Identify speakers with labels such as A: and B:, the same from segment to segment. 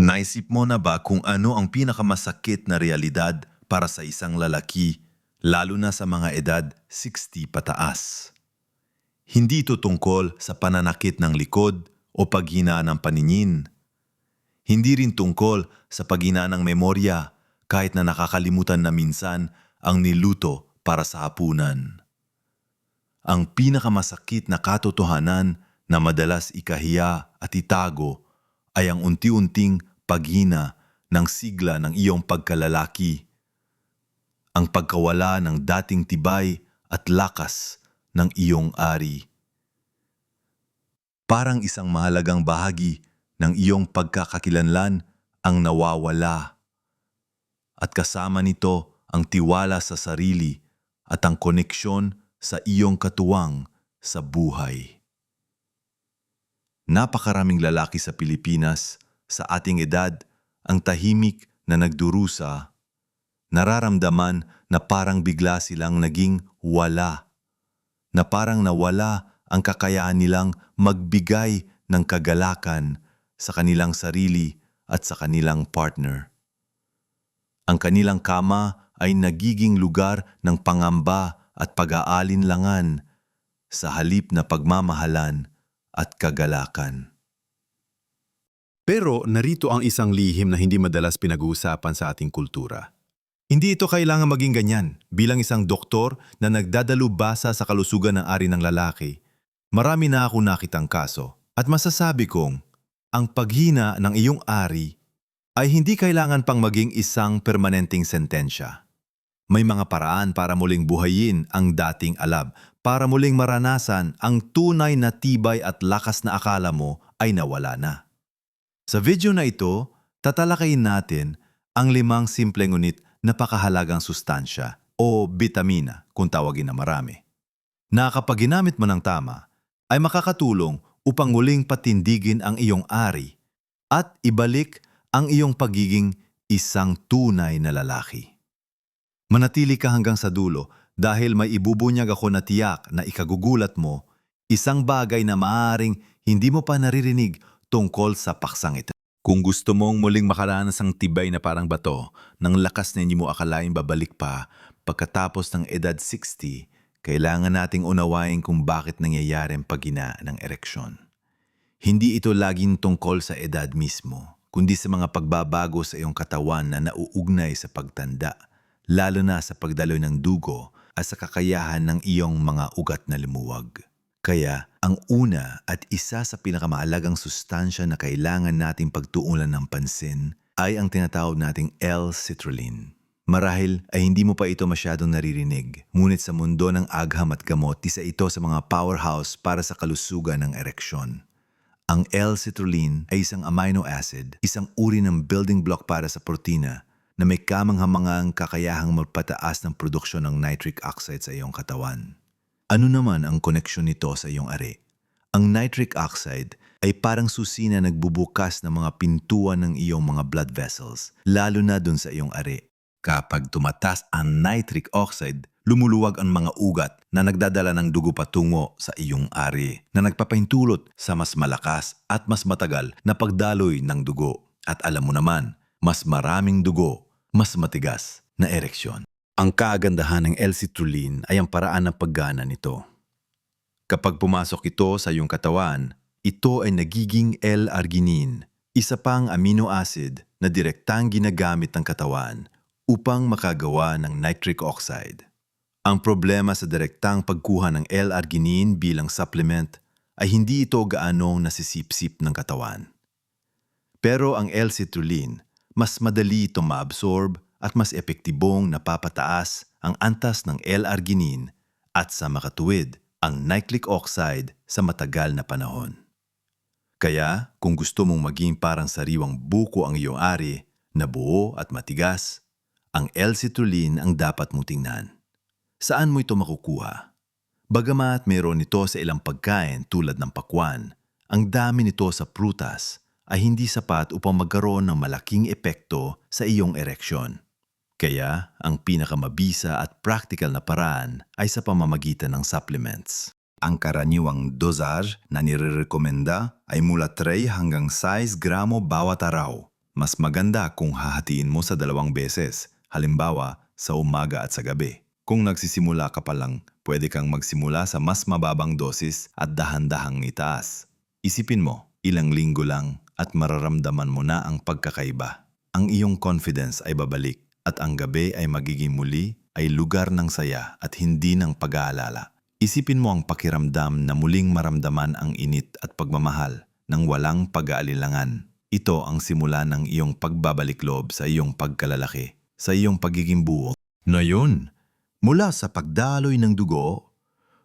A: Naisip mo na ba kung ano ang pinakamasakit na realidad para sa isang lalaki, lalo na sa mga edad 60 pataas? Hindi ito tungkol sa pananakit ng likod o paghina ng paningin. Hindi rin tungkol sa paghina ng memorya kahit na nakakalimutan na minsan ang niluto para sa hapunan. Ang pinakamasakit na katotohanan na madalas ikahiya at itago ay ang unti-unting paghina ng sigla ng iyong pagkalalaki. Ang pagkawala ng dating tibay at lakas ng iyong ari. Parang isang mahalagang bahagi ng iyong pagkakakilanlan ang nawawala. At kasama nito ang tiwala sa sarili at ang koneksyon sa iyong katuwang sa buhay. Napakaraming lalaki sa Pilipinas sa ating edad ang tahimik na nagdurusa, nararamdaman na parang bigla silang naging wala, na parang nawala ang kakayahan nilang magbigay ng kagalakan sa kanilang sarili at sa kanilang partner. Ang kanilang kama ay nagiging lugar ng pangamba at pag-aalinlangan sa halip na pagmamahalan at kagalakan.
B: Pero narito ang isang lihim na hindi madalas pinag-uusapan sa ating kultura. Hindi ito kailangan maging ganyan. Bilang isang doktor na nagdadalubasa sa kalusugan ng ari ng lalaki, marami na ako nakitang kaso at masasabi kong ang paghina ng iyong ari ay hindi kailangan pang maging isang permanenteng sentensya. May mga paraan para muling buhayin ang dating alab, para muling maranasan ang tunay na tibay at lakas na akala mo ay nawala na. Sa video na ito, tatalakayin natin ang limang simple ngunit napakahalagang sustansya o bitamina kung tawagin na marami. Na kapag ginamit mo ng tama, ay makakatulong upang muling patindigin ang iyong ari at ibalik ang iyong pagiging isang tunay na lalaki. Manatili ka hanggang sa dulo dahil may ibubunyag ako na tiyak na ikagugulat mo isang bagay na maaring hindi mo pa naririnig tungkol sa paksang ito. Kung gusto mong muling makaranas ng tibay na parang bato, ng lakas na hindi mo akalain babalik pa pagkatapos ng edad 60, kailangan nating unawain kung bakit nangyayari ang pagina ng ereksyon. Hindi ito laging tungkol sa edad mismo, kundi sa mga pagbabago sa iyong katawan na nauugnay sa pagtanda, lalo na sa pagdaloy ng dugo at sa kakayahan ng iyong mga ugat na lumuwag. Kaya ang una at isa sa pinakamaalagang sustansya na kailangan nating pagtuunan ng pansin ay ang tinatawag nating L-citrulline. Marahil ay hindi mo pa ito masyadong naririnig, ngunit sa mundo ng agham at gamot, isa ito sa mga powerhouse para sa kalusugan ng ereksyon. Ang L-citrulline ay isang amino acid, isang uri ng building block para sa protina na may kamanghamangang kakayahang magpataas ng produksyon ng nitric oxide sa iyong katawan. Ano naman ang koneksyon nito sa iyong ari? Ang nitric oxide ay parang susi na nagbubukas ng mga pintuan ng iyong mga blood vessels, lalo na dun sa iyong ari. Kapag tumatas ang nitric oxide, lumuluwag ang mga ugat na nagdadala ng dugo patungo sa iyong ari, na nagpapahintulot sa mas malakas at mas matagal na pagdaloy ng dugo. At alam mo naman, mas maraming dugo, mas matigas na ereksyon. Ang kagandahan ng L-citrulline ay ang paraan ng paggana nito. Kapag pumasok ito sa iyong katawan, ito ay nagiging L-arginine, isa pang amino acid na direktang ginagamit ng katawan upang makagawa ng nitric oxide. Ang problema sa direktang pagkuha ng L-arginine bilang supplement ay hindi ito gaanong nasisipsip ng katawan. Pero ang L-citrulline, mas madali itong maabsorb at mas epektibong napapataas ang antas ng L-arginine at sa makatuwid ang nitric oxide sa matagal na panahon. Kaya kung gusto mong maging parang sariwang buko ang iyong ari na buo at matigas, ang L-citrulline ang dapat mong tingnan. Saan mo ito makukuha? Bagamat mayroon ito sa ilang pagkain tulad ng pakwan, ang dami nito sa prutas ay hindi sapat upang magkaroon ng malaking epekto sa iyong ereksyon. Kaya ang pinakamabisa at practical na paraan ay sa pamamagitan ng supplements. Ang karaniwang dosage na nirerekomenda ay mula 3 hanggang 6 gramo bawat araw. Mas maganda kung hahatiin mo sa dalawang beses, halimbawa sa umaga at sa gabi. Kung nagsisimula ka pa lang, pwede kang magsimula sa mas mababang dosis at dahan-dahang itaas. Isipin mo, ilang linggo lang at mararamdaman mo na ang pagkakaiba. Ang iyong confidence ay babalik at ang gabi ay magiging muli ay lugar ng saya at hindi ng pag-aalala. Isipin mo ang pakiramdam na muling maramdaman ang init at pagmamahal ng walang pag-aalilangan. Ito ang simula ng iyong pagbabalik loob sa iyong pagkalalaki, sa iyong pagiging buo.
A: Na yun, mula sa pagdaloy ng dugo,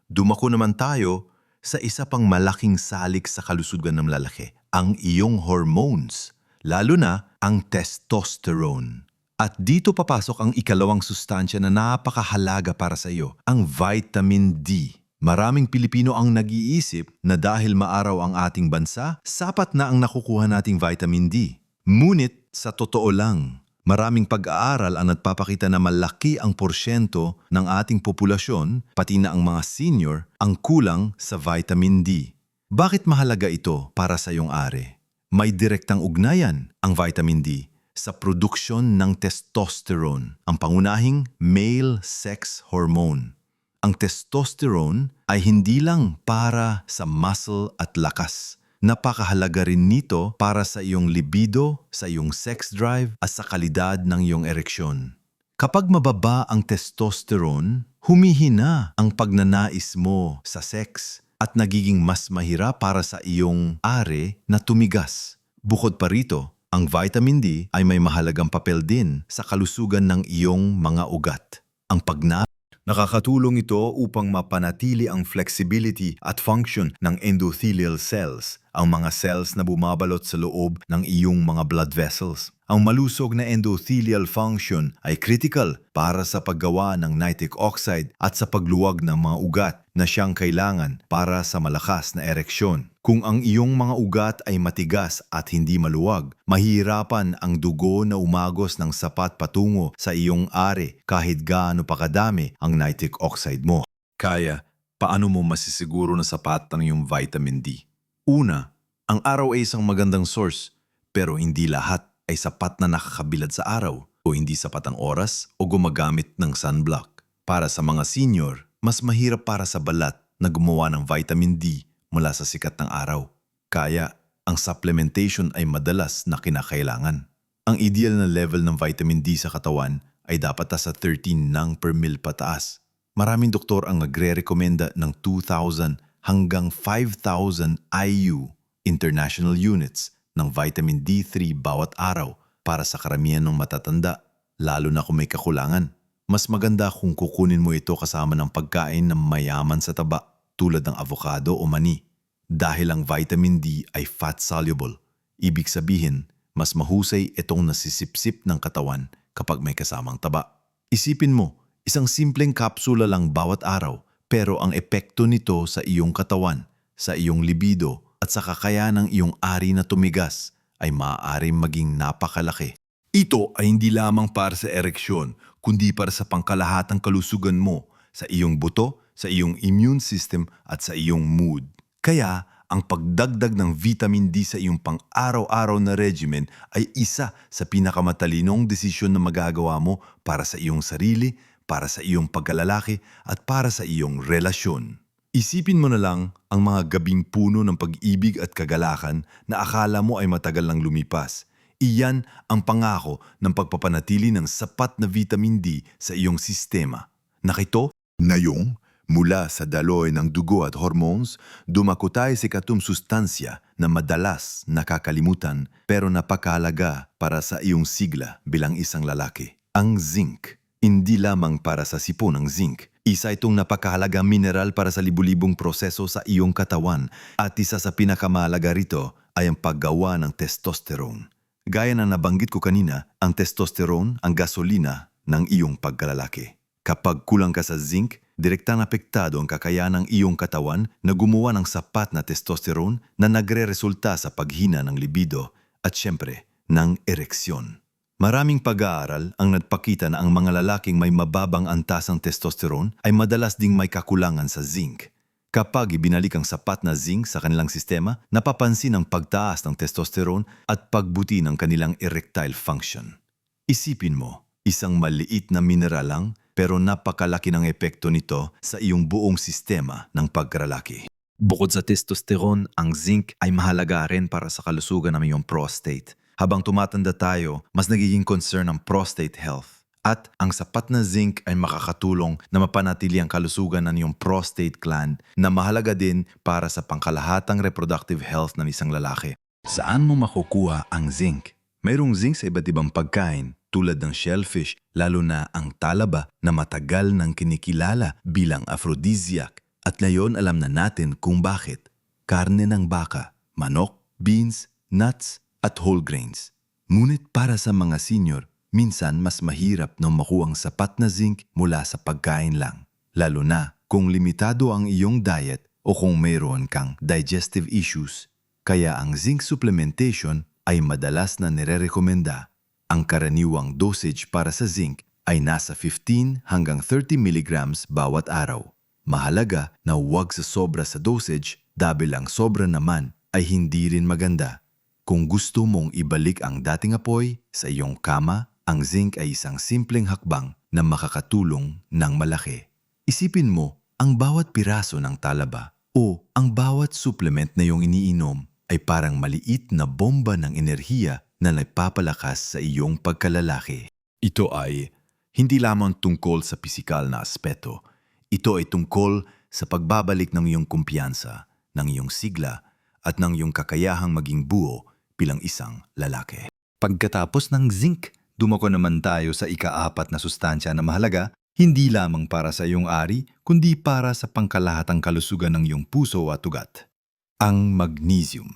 A: dumako naman tayo sa isa pang malaking salik sa kalusugan ng lalaki, ang iyong hormones, lalo na ang testosterone. At dito papasok ang ikalawang sustansya na napakahalaga para sa iyo, ang vitamin D. Maraming Pilipino ang nag-iisip na dahil maaraw ang ating bansa, sapat na ang nakukuha nating vitamin D. Ngunit sa totoo lang, maraming pag-aaral ang nagpapakita na malaki ang porsyento ng ating populasyon, pati na ang mga senior, ang kulang sa vitamin D. Bakit mahalaga ito para sa iyong are? May direktang ugnayan ang vitamin D sa produksyon ng testosterone, ang pangunahing male sex hormone. Ang testosterone ay hindi lang para sa muscle at lakas. Napakahalaga rin nito para sa iyong libido, sa iyong sex drive at sa kalidad ng iyong ereksyon. Kapag mababa ang testosterone, humihina ang pagnanais mo sa sex at nagiging mas mahirap para sa iyong are na tumigas. Bukod pa rito, ang vitamin D ay may mahalagang papel din sa kalusugan ng iyong mga ugat. Ang pagna
B: Nakakatulong ito upang mapanatili ang flexibility at function ng endothelial cells, ang mga cells na bumabalot sa loob ng iyong mga blood vessels. Ang malusog na endothelial function ay critical para sa paggawa ng nitric oxide at sa pagluwag ng mga ugat na siyang kailangan para sa malakas na ereksyon. Kung ang iyong mga ugat ay matigas at hindi maluwag, mahirapan ang dugo na umagos ng sapat patungo sa iyong are kahit gaano pa kadami ang nitric oxide mo. Kaya, paano mo masisiguro na sapat ang iyong vitamin D? Una, ang araw ay isang magandang source, pero hindi lahat ay sapat na nakakabilad sa araw o hindi sapat ang oras o gumagamit ng sunblock. Para sa mga senior, mas mahirap para sa balat na gumawa ng vitamin D mula sa sikat ng araw. Kaya, ang supplementation ay madalas na kinakailangan. Ang ideal na level ng vitamin D sa katawan ay dapat nasa 13 nang per mil pataas. Maraming doktor ang nagre-rekomenda ng 2,000 hanggang 5,000 IU international units ng vitamin D3 bawat araw para sa karamihan ng matatanda, lalo na kung may kakulangan. Mas maganda kung kukunin mo ito kasama ng pagkain na mayaman sa taba tulad ng avocado o mani. Dahil ang vitamin D ay fat-soluble, ibig sabihin mas mahusay itong nasisipsip ng katawan kapag may kasamang taba. Isipin mo, isang simpleng kapsula lang bawat araw pero ang epekto nito sa iyong katawan, sa iyong libido at sa kakayanang iyong ari na tumigas ay maaaring maging napakalaki. Ito ay hindi lamang para sa ereksyon, kundi para sa pangkalahatang kalusugan mo, sa iyong buto, sa iyong immune system at sa iyong mood. Kaya, ang pagdagdag ng vitamin D sa iyong pang-araw-araw na regimen ay isa sa pinakamatalinong desisyon na magagawa mo para sa iyong sarili, para sa iyong pagkalalaki at para sa iyong relasyon. Isipin mo na lang ang mga gabing puno ng pag-ibig at kagalakan na akala mo ay matagal lang lumipas. Iyan ang pangako ng pagpapanatili ng sapat na vitamin D sa iyong sistema. Nakito? Ngayong, mula sa daloy ng dugo at hormones, dumako tayo sa katum sustansya na madalas nakakalimutan pero napakalaga para sa iyong sigla bilang isang lalaki. Ang zinc. Hindi lamang para sa sipon ng zinc. Isa itong napakahalagang mineral para sa libu-libong proseso sa iyong katawan at isa sa pinakamahalaga rito ay ang paggawa ng testosterone. Gaya na nabanggit ko kanina, ang testosterone ang gasolina ng iyong pagkalalaki. Kapag kulang ka sa zinc, direktang apektado ang kakayanang iyong katawan na gumawa ng sapat na testosterone na nagre-resulta sa paghina ng libido at syempre ng ereksyon. Maraming pag-aaral ang nagpakita na ang mga lalaking may mababang antas ng testosterone ay madalas ding may kakulangan sa zinc. Kapag ibinalik ang sapat na zinc sa kanilang sistema, napapansin ang pagtaas ng testosterone at pagbuti ng kanilang erectile function. Isipin mo, isang maliit na mineral lang pero napakalaki ng epekto nito sa iyong buong sistema ng pagkaralaki.
C: Bukod sa testosterone, ang zinc ay mahalaga rin para sa kalusugan ng iyong prostate. Habang tumatanda tayo, mas nagiging concern ang prostate health. At ang sapat na zinc ay makakatulong na mapanatili ang kalusugan ng iyong prostate gland na mahalaga din para sa pangkalahatang reproductive health ng isang lalaki.
A: Saan mo makukuha ang zinc? Mayroong zinc sa iba't ibang pagkain tulad ng shellfish, lalo na ang talaba na matagal nang kinikilala bilang aphrodisiac. At ngayon alam na natin kung bakit. Karne ng baka, manok, beans, nuts, at whole grains. Ngunit para sa mga senior, minsan mas mahirap nang makuha ang sapat na zinc mula sa pagkain lang. Lalo na kung limitado ang iyong diet o kung mayroon kang digestive issues. Kaya ang zinc supplementation ay madalas na nirerekomenda. Ang karaniwang dosage para sa zinc ay nasa 15 hanggang 30 milligrams bawat araw. Mahalaga na huwag sa sobra sa dosage dahil ang sobra naman ay hindi rin maganda. Kung gusto mong ibalik ang dating apoy sa iyong kama, ang zinc ay isang simpleng hakbang na makakatulong ng malaki. Isipin mo, ang bawat piraso ng talaba o ang bawat supplement na iyong iniinom ay parang maliit na bomba ng enerhiya na nagpapalakas sa iyong pagkalalaki. Ito ay hindi lamang tungkol sa pisikal na aspeto. Ito ay tungkol sa pagbabalik ng iyong kumpiyansa, ng iyong sigla, at ng iyong kakayahang maging buo bilang isang lalaki.
C: Pagkatapos ng zinc, dumako naman tayo sa ikaapat na sustansya na mahalaga, hindi lamang para sa iyong ari, kundi para sa pangkalahatang kalusugan ng iyong puso at ugat.
B: Ang magnesium.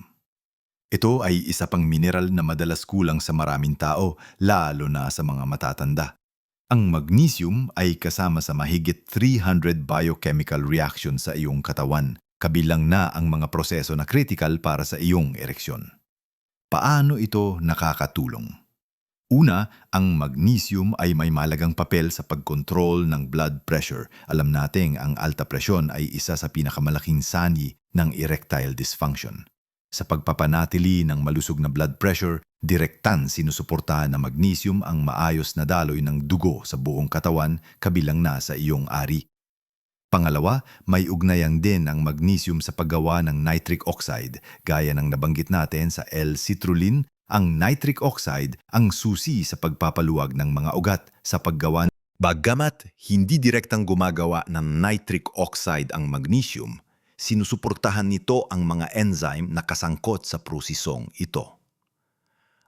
B: Ito ay isa pang mineral na madalas kulang sa maraming tao, lalo na sa mga matatanda. Ang magnesium ay kasama sa mahigit 300 biochemical reaction sa iyong katawan, kabilang na ang mga proseso na critical para sa iyong ereksyon. Paano ito nakakatulong? Una, ang magnesium ay may malagang papel sa pagkontrol ng blood pressure. Alam nating ang alta presyon ay isa sa pinakamalaking sani ng erectile dysfunction. Sa pagpapanatili ng malusog na blood pressure, direktan sinusuportahan ng magnesium ang maayos na daloy ng dugo sa buong katawan kabilang na sa iyong ari. Pangalawa, may ugnayan din ang magnesium sa paggawa ng nitric oxide, gaya ng nabanggit natin sa L-citrulline, ang nitric oxide ang susi sa pagpapaluwag ng mga ugat sa paggawa Bagamat hindi direktang gumagawa ng nitric oxide ang magnesium, sinusuportahan nito ang mga enzyme na kasangkot sa prosesong ito.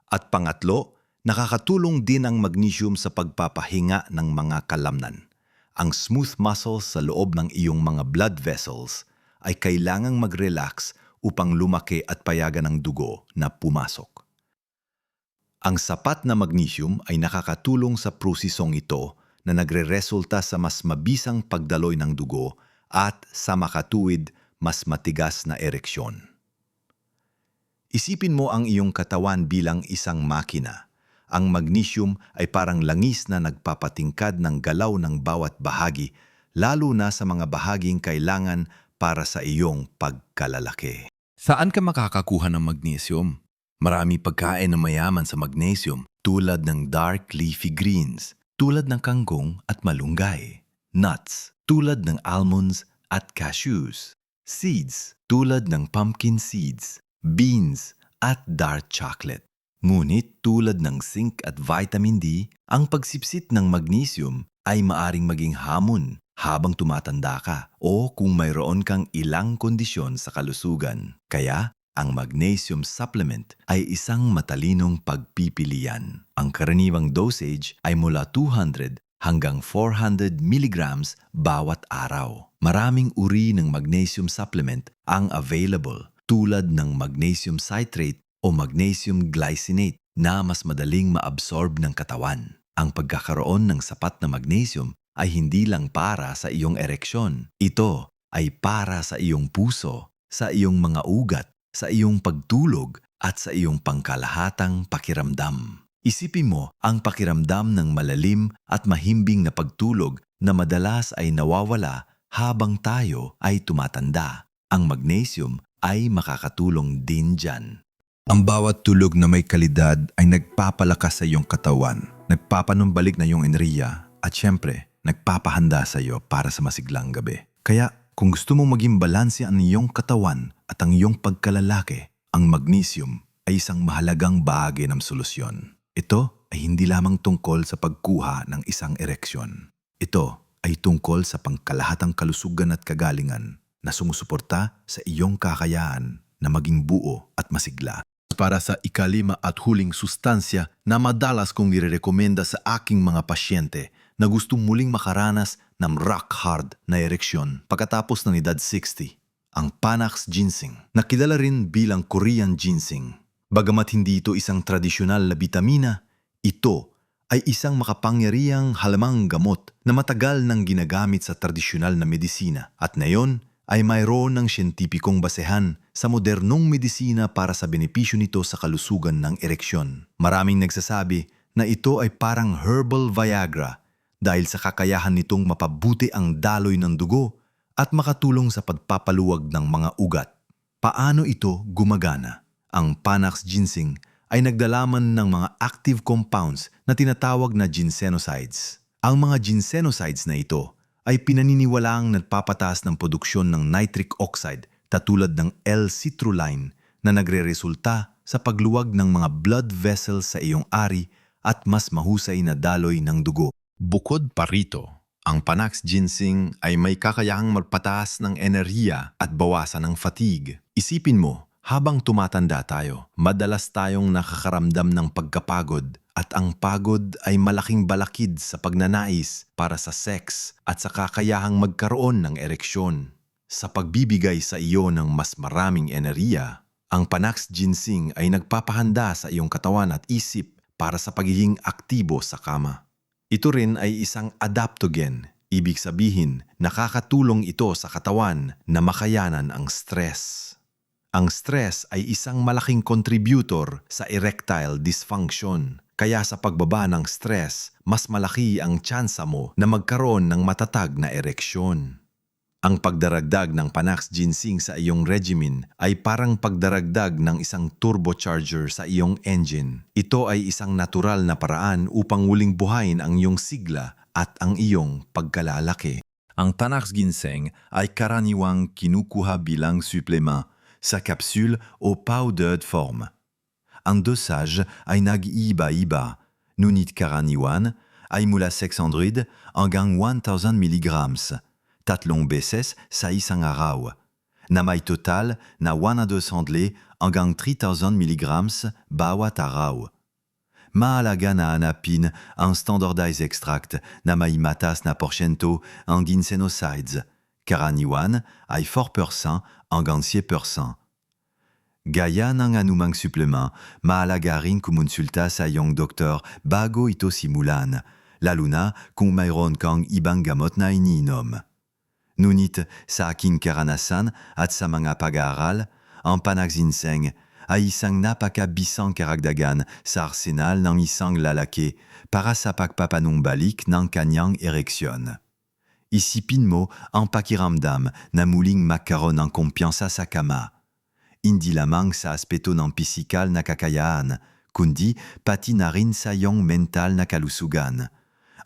B: At pangatlo, nakakatulong din ang magnesium sa pagpapahinga ng mga kalamnan. Ang smooth muscles sa loob ng iyong mga blood vessels ay kailangang mag-relax upang lumaki at payagan ang dugo na pumasok. Ang sapat na magnesium ay nakakatulong sa prosesong ito na nagre-resulta sa mas mabisang pagdaloy ng dugo at sa makatuwid mas matigas na ereksyon. Isipin mo ang iyong katawan bilang isang makina. Ang magnesium ay parang langis na nagpapatingkad ng galaw ng bawat bahagi, lalo na sa mga bahaging kailangan para sa iyong pagkalalaki.
A: Saan ka makakakuha ng magnesium? Marami pagkain na mayaman sa magnesium tulad ng dark leafy greens, tulad ng kangkong at malunggay. Nuts, tulad ng almonds at cashews. Seeds, tulad ng pumpkin seeds. Beans at dark chocolate. Ngunit tulad ng zinc at vitamin D, ang pagsipsit ng magnesium ay maaring maging hamon habang tumatanda ka o kung mayroon kang ilang kondisyon sa kalusugan. Kaya, ang magnesium supplement ay isang matalinong pagpipilian. Ang karaniwang dosage ay mula 200 hanggang 400 milligrams bawat araw. Maraming uri ng magnesium supplement ang available tulad ng magnesium citrate o magnesium glycinate na mas madaling maabsorb ng katawan. Ang pagkakaroon ng sapat na magnesium ay hindi lang para sa iyong ereksyon. Ito ay para sa iyong puso, sa iyong mga ugat, sa iyong pagtulog at sa iyong pangkalahatang pakiramdam. Isipin mo ang pakiramdam ng malalim at mahimbing na pagtulog na madalas ay nawawala
C: habang tayo ay tumatanda. Ang magnesium ay makakatulong din dyan. Ang bawat tulog na may kalidad ay nagpapalakas sa iyong katawan, nagpapanumbalik na iyong enerhiya, at syempre, nagpapahanda sa iyo para sa masiglang gabi. Kaya kung gusto mong maging balanse ang iyong katawan at ang iyong pagkalalaki, ang magnesium ay isang mahalagang bahagi ng solusyon. Ito ay hindi lamang tungkol sa pagkuha ng isang ereksyon. Ito ay tungkol sa pangkalahatang kalusugan at kagalingan na sumusuporta sa iyong kakayahan na maging buo at masigla. Para sa ikalima at huling sustansya na madalas kong nirerekomenda sa aking mga pasyente na gustong muling makaranas ng rock hard na ereksyon pagkatapos ng edad 60, ang Panax Ginseng, na kilala rin bilang Korean Ginseng. Bagamat hindi ito isang tradisyonal na bitamina, ito ay isang makapangyarihang halamang gamot na matagal nang ginagamit sa tradisyonal na medisina at ngayon ay mayroon ng siyentipikong basehan sa modernong medisina para sa benepisyo nito sa kalusugan ng ereksyon. Maraming nagsasabi na ito ay parang herbal Viagra dahil sa kakayahan nitong mapabuti ang daloy ng dugo at makatulong sa pagpapaluwag ng mga ugat. Paano ito gumagana? Ang Panax Ginseng ay nagdalaman ng mga active compounds na tinatawag na ginsenosides. Ang mga ginsenosides na ito ay pinaniniwalaang nagpapataas ng produksyon ng nitric oxide katulad ng L-citrulline na nagre-resulta sa pagluwag ng mga blood vessels sa iyong ari at mas mahusay na daloy ng dugo. Bukod pa rito, ang Panax Ginseng ay may kakayahang magpataas ng enerhiya at bawasan ng fatigue. Isipin mo, habang tumatanda tayo, madalas tayong nakakaramdam ng pagkapagod at ang pagod ay malaking balakid sa pagnanais para sa sex at sa kakayahang magkaroon ng ereksyon. Sa pagbibigay sa iyo ng mas maraming enerhiya, ang Panax Ginseng ay nagpapahanda sa iyong katawan at isip para sa pagiging aktibo sa kama. Ito rin ay isang adaptogen, ibig sabihin nakakatulong ito sa katawan na makayanan ang stress. Ang stress ay isang malaking contributor sa erectile dysfunction. Kaya sa pagbaba ng stress, mas malaki ang tsansa mo na magkaroon ng matatag na ereksyon. Ang pagdaragdag ng Panax Ginseng sa iyong regimen ay parang pagdaragdag ng isang turbocharger sa iyong engine. Ito ay isang natural na paraan upang muling buhayin ang iyong sigla at ang iyong pagkalalaki. Ang Panax Ginseng ay karaniwang kinukuha bilang supplement sa capsule o powdered form. Ang dosage ay nag-iiba-iba, ngunit karaniwan ay mula 600 hanggang 1,000 mg, tatlong beses sa isang araw, na may total na 100 sandle hanggang 3,000 mg bawat araw. Mahalaga na hanapin ang standardized extract na may matas na porsyento ang ginsenosides. Karaniwan ay 4% hanggang 10%. Gaya ng anumang supplement, mahalaga rin kumonsulta sa iyong doktor bago ito simulan, lalo na kung mayroon kang ibang gamot na. Ngunit sa aking karanasan at sa mga pag-aaral, ang Panax Ginseng ay isang napakabisang karagdagan sa arsenal ng isang lalaki para sa pagpapanumbalik ng kanyang ereksyon. Isipin mo ang pakiramdam na muling magkaroon ng kumpiyansa sa kama. Hindi lamang sa aspeto ng pisikal na kakayahan, kundi pati na rin sa iyong mental na kalusugan.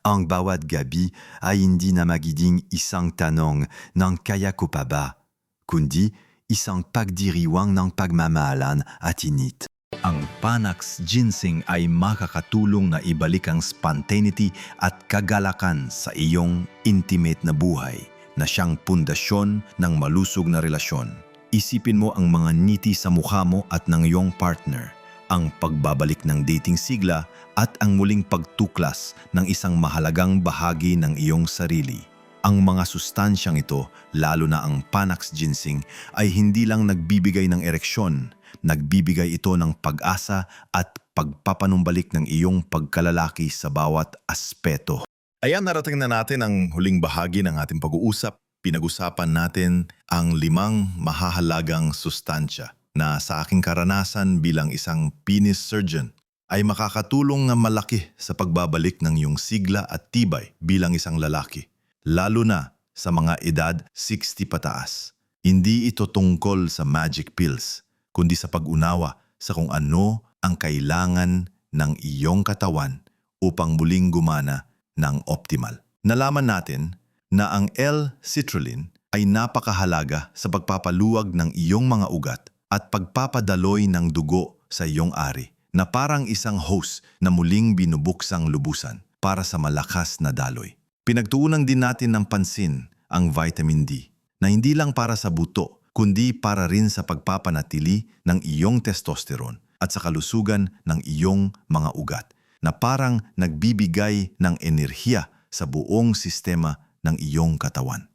C: Ang bawat gabi ay hindi na magiging isang tanong ng kaya ko pa ba, kundi isang pagdiriwang ng pagmamahalan at init. Ang Panax Ginseng ay makakatulong na ibalik ang spontaneity at kagalakan sa iyong intimate na buhay na siyang pundasyon ng malusog na relasyon. Isipin mo ang mga niti sa mukha mo at ng iyong partner, ang pagbabalik ng dating sigla at ang muling pagtuklas ng isang mahalagang bahagi ng iyong sarili. Ang mga sustansyang ito, lalo na ang Panax Ginseng, ay hindi lang nagbibigay ng ereksyon, nagbibigay ito ng pag-asa at pagpapanumbalik ng iyong pagkalalaki sa bawat aspeto.
A: Ayan, narating na natin ang huling bahagi ng ating pag-uusap. Pinag-usapan natin ang limang mahahalagang sustansya na sa aking karanasan bilang isang penis surgeon ay makakatulong na malaki sa pagbabalik ng iyong sigla at tibay bilang isang lalaki, lalo na sa mga edad 60 pataas. Hindi ito tungkol sa magic pills, kundi sa pag-unawa sa kung ano ang kailangan ng iyong katawan upang muling gumana ng optimal. Nalaman natin na ang L-citrulline ay napakahalaga sa pagpapaluwag ng iyong mga ugat at pagpapadaloy ng dugo sa iyong ari na parang isang hose na muling binubuksang lubusan para sa malakas na daloy. Pinagtuunan din natin ng pansin ang vitamin D na hindi lang para sa buto kundi para rin sa pagpapanatili ng iyong testosterone at sa kalusugan ng iyong mga ugat na parang nagbibigay ng enerhiya sa buong sistema ng iyong katawan.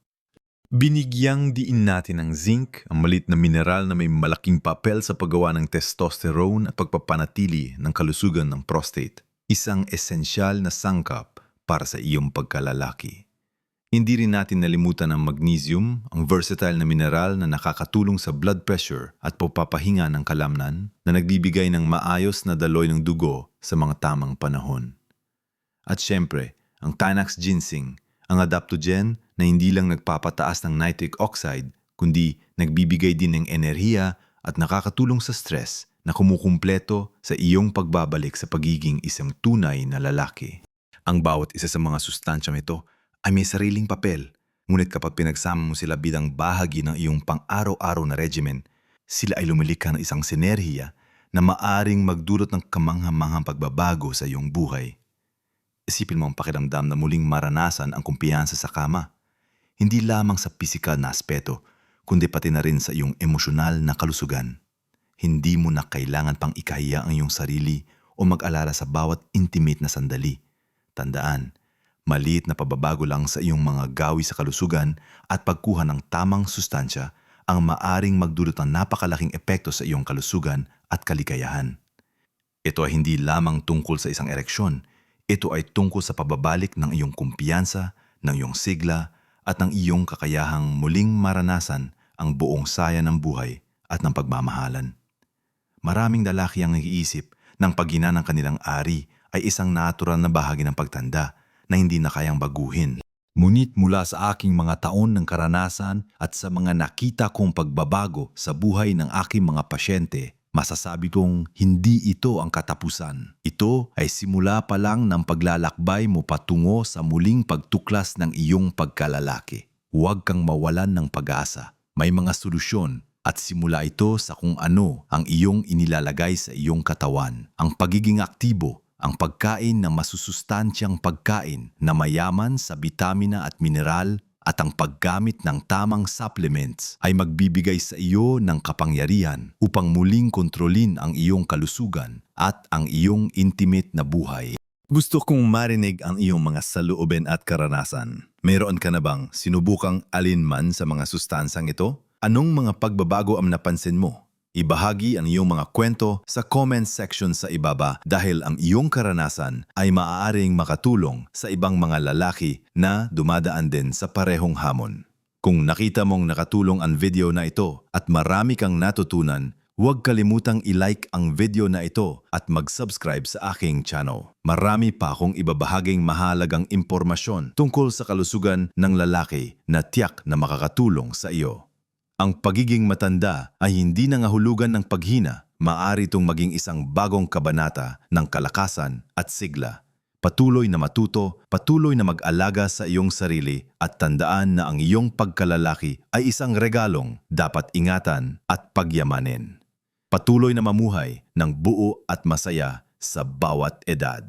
C: Binigyang diin natin ng zinc, ang malit na mineral na may malaking papel sa paggawa ng testosterone at pagpapanatili ng kalusugan ng prostate. Isang esensyal na sangkap para sa iyong pagkalalaki. Hindi rin natin nalimutan ang magnesium, ang versatile na mineral na nakakatulong sa blood pressure at pagpapahinga ng kalamnan na nagbibigay ng maayos na daloy ng dugo sa mga tamang panahon. At syempre, ang Tanax Ginseng, ang adaptogen na hindi lang nagpapataas ng nitric oxide, kundi nagbibigay din ng enerhiya at nakakatulong sa stress na kumukumpleto sa iyong pagbabalik sa pagiging isang tunay na lalaki. Ang bawat isa sa mga sustansyang ito ay may sariling papel, ngunit kapag pinagsama mo sila bilang bahagi ng iyong pang-araw-araw na regimen, sila ay lumilikha ng isang sinerhiya na maaring magdulot ng kamanghamanghang pagbabago sa iyong buhay. Isipin mo ang pakiramdam na muling maranasan ang kumpiyansa sa kama. Hindi lamang sa pisikal na aspeto, kundi pati na rin sa iyong emosyonal na kalusugan. Hindi mo na kailangan pang ikahiya ang iyong sarili o mag-alala sa bawat intimate na sandali. Tandaan, maliit na pababago lang sa iyong mga gawi sa kalusugan at pagkuha ng tamang sustansya ang maaring magdulot ng napakalaking epekto sa iyong kalusugan at kaligayahan. Ito ay hindi lamang tungkol sa isang ereksyon, ito ay tungkol sa pababalik ng iyong kumpiyansa, ng iyong sigla, at ng iyong kakayahang muling maranasan ang buong saya ng buhay at ng pagmamahalan. Maraming lalaki ang nag-iisip ng paghina ng kanilang ari ay isang natural na bahagi ng pagtanda na hindi na kayang baguhin. Ngunit mula sa aking mga taon ng karanasan at sa mga nakita kong pagbabago sa buhay ng aking mga pasyente, masasabi kong hindi ito ang katapusan. Ito ay simula pa lang ng paglalakbay mo patungo sa muling pagtuklas ng iyong pagkalalaki. Huwag kang mawalan ng pag-asa. May mga solusyon at simula ito sa kung ano ang iyong inilalagay sa iyong katawan. Ang pagiging aktibo, ang pagkain ng masusustansyang pagkain na mayaman sa bitamina at mineral at ang paggamit ng tamang supplements ay magbibigay sa iyo ng kapangyarihan upang muling kontrolin ang iyong kalusugan at ang iyong intimate na buhay. Gusto kong marinig ang iyong mga saloobin at karanasan. Meron ka na bang sinubukang alinman sa mga sustansang ito? Anong mga pagbabago ang napansin mo? Ibahagi ang iyong mga kwento sa comment section sa ibaba dahil ang iyong karanasan ay maaaring makatulong sa ibang mga lalaki na dumadaan din sa parehong hamon. Kung nakita mong nakatulong ang video na ito at marami kang natutunan, huwag kalimutang i-like ang video na ito at mag-subscribe sa aking channel. Marami pa akong ibabahaging mahalagang impormasyon tungkol sa kalusugan ng lalaki na tiyak na makakatulong sa iyo. Ang pagiging matanda ay hindi nangahulugan ng paghina, maari itong maging isang bagong kabanata ng kalakasan at sigla. Patuloy na matuto, patuloy na mag-alaga sa iyong sarili at tandaan na ang iyong pagkalalaki ay isang regalong dapat ingatan at pagyamanin. Patuloy na mamuhay ng buo at masaya sa bawat edad.